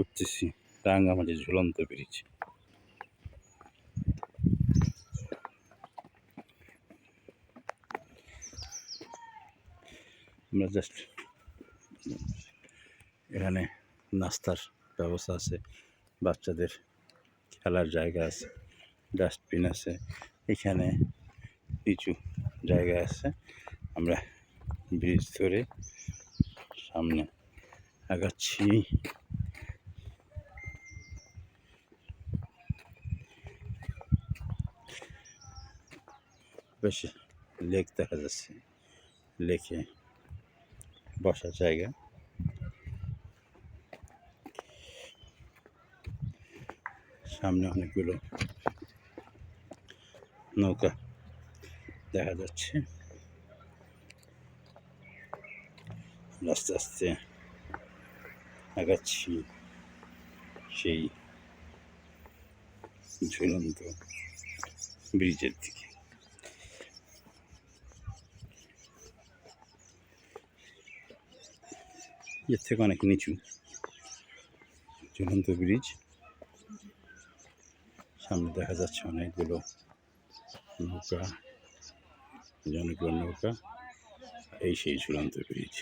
উঠতেছি। রাঙ্গামাটি ঝুলন্ত ব্রিজ। আমরা জাস্ট এখানে নাস্তার ব্যবস্থা আছে, বাচ্চাদের খেলার জায়গা আছে ডাস্টবিন আছে, এখানে কিছু জায়গা আছে। আমরা ব্রিজ ধরে সামনে আগাচ্ছি। বেশ লেক দেখা যাচ্ছে। লেকে বসার জায়গা। সামনে অনেকগুলো নৌকা দেখা যাচ্ছে। আস্তে আস্তে আগাচ্ছি সেই ঝুলন্ত ব্রিজের দিকে। এর থেকে অনেক নিচু। ঝুলন্ত ব্রিজ। সামনে দেখা যাচ্ছে অনেকগুলো নৌকা অনেকগুলো নৌকা। এই সেই ঝুলন্ত ব্রিজ।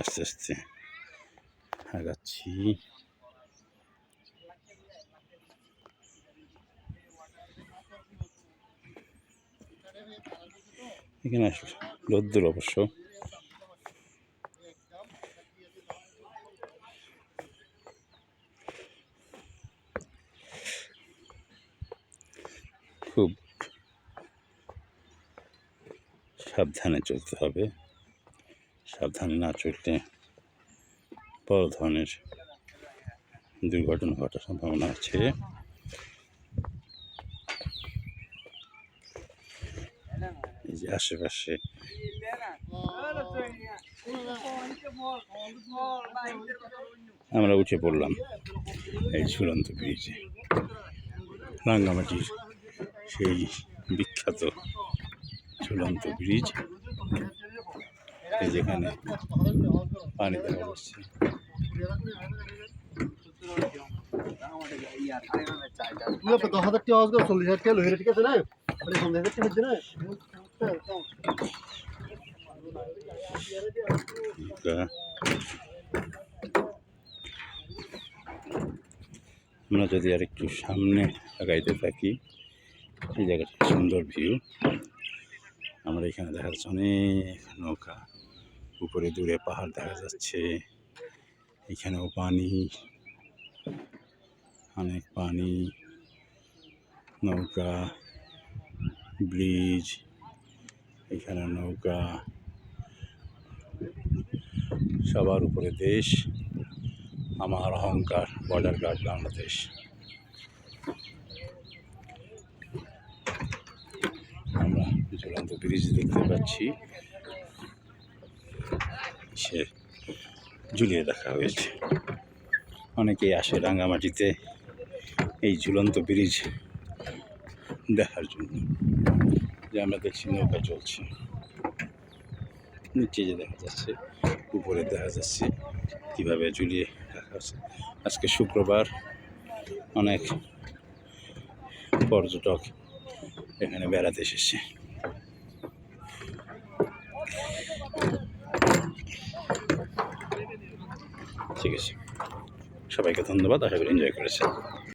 আস্তে আস্তে আগাচ্ছি। এখানে রোদ্দুর অবশ্য। খুব সাবধানে চলতে হবে। সাবধানে না চললে বড় ধরনের দুর্ঘটনা ঘটার সম্ভাবনা আছে। আশেপাশে। আমরা উঠে পড়লাম এই ঝুলন্ত ব্রিজে রাঙ্গামাটির সেই বিখ্যাত ঝুলন্ত ব্রিজ যেখানে পানি দেখা যাচ্ছে দশ হাজার টাকা চল্লিশ হাজার টাকা লইলে ঠিক আছে না আপনি পঞ্চাশ হাজার টাকা। আমরা যদি আর একটু সামনে আগাইতে থাকি, এই জায়গাটা সুন্দর ভিউ আমরা এখানে দেখা যাচ্ছে অনেক নৌকা, উপরে দূরে পাহাড় দেখা যাচ্ছে, এখানেও পানি, অনেক পানি, নৌকা, ব্রিজ এখানে নৌকা, সবার উপরে দেশ, আমার অহংকার, বর্ডার গার্ড বাংলাদেশ। আমরা ঝুলন্ত ব্রিজ দেখতে পাচ্ছি। সে ঝুলিয়ে রাখা হয়েছে। অনেকেই আসে রাঙ্গামাটিতে এই ঝুলন্ত ব্রিজ দেখার জন্য। যে আমরা দেখছি নৌকা চলছে। নিচে যে দেখা যাচ্ছে, উপরে দেখা যাচ্ছে, কীভাবে ঝুলিয়ে রাখা আছে। আজকে শুক্রবার, অনেক পর্যটক এখানে বেড়াতে এসেছে। ঠিক আছে। সবাইকে ধন্যবাদ, আশা করি এনজয় করেছেন।